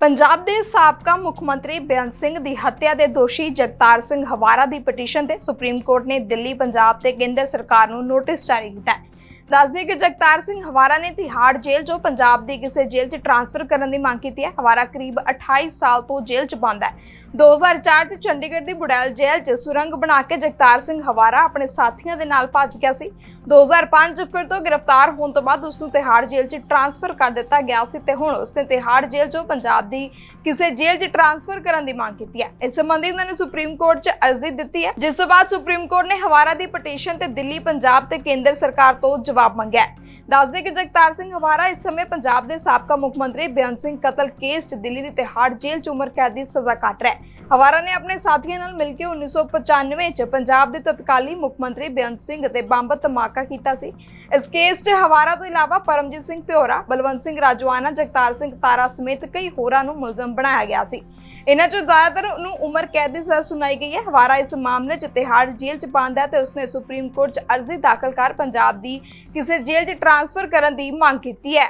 ਪੰਜਾਬ ਦੇ ਸਾਬਕਾ ਮੁੱਖ ਮੰਤਰੀ ਬੇਅੰਤ ਸਿੰਘ ਦੀ ਹੱਤਿਆ ਦੇ ਦੋਸ਼ੀ ਜਗਤਾਰ ਸਿੰਘ ਹਵਾਰਾ ਦੀ ਪਟੀਸ਼ਨ ਤੇ ਸੁਪਰੀਮ ਕੋਰਟ ਨੇ ਦਿੱਲੀ, ਪੰਜਾਬ ਤੇ ਕੇਂਦਰ ਸਰਕਾਰ ਨੂੰ ਨੋਟਿਸ ਜਾਰੀ ਕੀਤਾ ਹੈ। ਦੱਸਦੇ ਕਿ ਜਗਤਾਰ ਸਿੰਘ ਹਵਾਰਾ ਨੇ ਤਿਹਾੜ ਜੇਲ੍ਹ ਜੋ ਪੰਜਾਬ ਦੀ ਕਿਸੇ ਜੇਲ੍ਹ 'ਚ ਟ੍ਰਾਂਸਫਰ ਕਰਨ ਦੀ ਮੰਗ ਕੀਤੀ ਹੈ। ਹਵਾਰਾ ਕਰੀਬ 28 ਸਾਲ ਤੋਂ ਜੇਲ੍ਹ 'ਚ ਬੰਦ ਹੈ। 2004 'ਚ ਚੰਡੀਗੜ੍ਹ ਦੀ ਬੁੜੈਲ ਜੇਲ੍ਹ 'ਚ ਸੁਰੰਗ ਬਣਾ ਕੇ ਜਗਤਾਰ ਸਿੰਘ ਹਵਾਰਾ ਆਪਣੇ ਸਾਥੀਆਂ ਦੇ ਨਾਲ ਭੱਜ ਗਿਆ ਸੀ। 2005 'ਚ ਫਿਰ ਤੋਂ ਗ੍ਰਿਫਤਾਰ ਹੋਣ ਤੋਂ ਬਾਅਦ ਉਸ ਨੂੰ ਤਿਹਾੜ ਜੇਲ੍ਹ 'ਚ ਟ੍ਰਾਂਸਫਰ ਕਰ ਦਿੱਤਾ ਗਿਆ ਸੀ ਤੇ ਹੁਣ ਉਸ ਨੇ ਤਿਹਾੜ ਜੇਲ੍ਹ 'ਚੋਂ ਪੰਜਾਬ ਦੀ ਕਿਸੇ ਜੇਲ੍ਹ 'ਚ ਟ੍ਰਾਂਸਫਰ ਕਰਨ ਦੀ ਮੰਗ ਕੀਤੀ ਹੈ। ਇਸ ਸੰਬੰਧੀ ਉਹਨਾਂ ਨੇ ਸੁਪਰੀਮ ਕੋਰਟ 'ਚ ਅਰਜ਼ੀ ਦਿੱਤੀ ਹੈ। ਜਿਸ ਤੋਂ ਬਾਅਦ ਸੁਪਰੀਮ ਕੋਰਟ ਨੇ ਹਵਾਰਾ ਦੀ ਪਟੀਸ਼ਨ ਤੇ ਦਿੱਲੀ, ਪੰਜਾਬ ਤੇ ਕੇਂਦਰ ਸਰਕਾਰ ਤੋਂ ਜਵਾਬ ਮੰਗਿਆ ਹੈ। ਦੱਸਦੇ ਕਿ ਜਗਤਾਰ ਸਿੰਘ ਹਵਾਰਾ ਇਸ ਸਮੇਂ ਪੰਜਾਬ ਦੇ ਸਾਬਕਾ ਮੁੱਖ ਮੰਤਰੀ ਬੇਅੰਤ ਸਿੰਘ ਕਤਲ ਕੇਸ 'ਚ ਦਿੱਲੀ ਦੀ ਤਿਹਾੜ ਜੇਲ੍ਹ 'ਚ ਉਮਰ ਕੈਦ ਦੀ ਸਜ਼ਾ ਕੱਟ ਰਿਹਾ ਹੈ। ਹਵਾਰਾ ਨੇ ਆਪਣੇ ਸਾਥੀਆਂ ਨਾਲ ਮਿਲ ਕੇ 1995 'ਚ ਪੰਜਾਬ ਦੇ ਤਤਕਾਲੀ ਮੁੱਖ ਮੰਤਰੀ ਬੇਅੰਤ ਸਿੰਘ ਅਤੇ ਬੰਬ ਧਮਾਕਾ ਕੀਤਾ ਸੀ। ਇਸ ਕੇਸ 'ਚ ਹਵਾਰਾ ਤੋਂ ਇਲਾਵਾ ਪਰਮਜੀਤ ਸਿੰਘ ਪਿਓਰਾ ਬਲਵੰਤ ਸਿੰਘ ਰਾਜਵਾਨਾ, ਜਗਤਾਰ ਸਿੰਘ ਤਾਰਾ ਸਮੇਤ ਕਈ ਹੋਰਾਂ ਨੂੰ ਮੁਲਜ਼ਮ ਬਣਾਇਆ ਗਿਆ ਸੀ। ਇਹਨਾਂ 'ਚੋਂ ਜ਼ਿਆਦਾਤਰ ਨੂੰ ਉਮਰ ਕੈਦ ਦੀ ਸਜ਼ਾ ਸੁਣਾਈ ਗਈ ਹੈ। ਹਵਾਰਾ ਇਸ ਮਾਮਲੇ 'ਚ ਤਿਹਾੜ ਜੇਲ੍ਹ 'ਚ ਬੰਦ ਹੈ ਤੇ ਉਸਨੇ ਸੁਪਰੀਮ ਕੋਰਟ 'ਚ ਅਰਜ਼ੀ ਦਾਖਲ ਕਰ ਪੰਜਾਬ ਦੀ ਕਿਸੇ ਜੇਲ੍ਹ 'ਚ ਟ੍ਰਾਂਸਫਰ ਕਰਨ ਦੀ ਮੰਗ ਕੀਤੀ ਹੈ।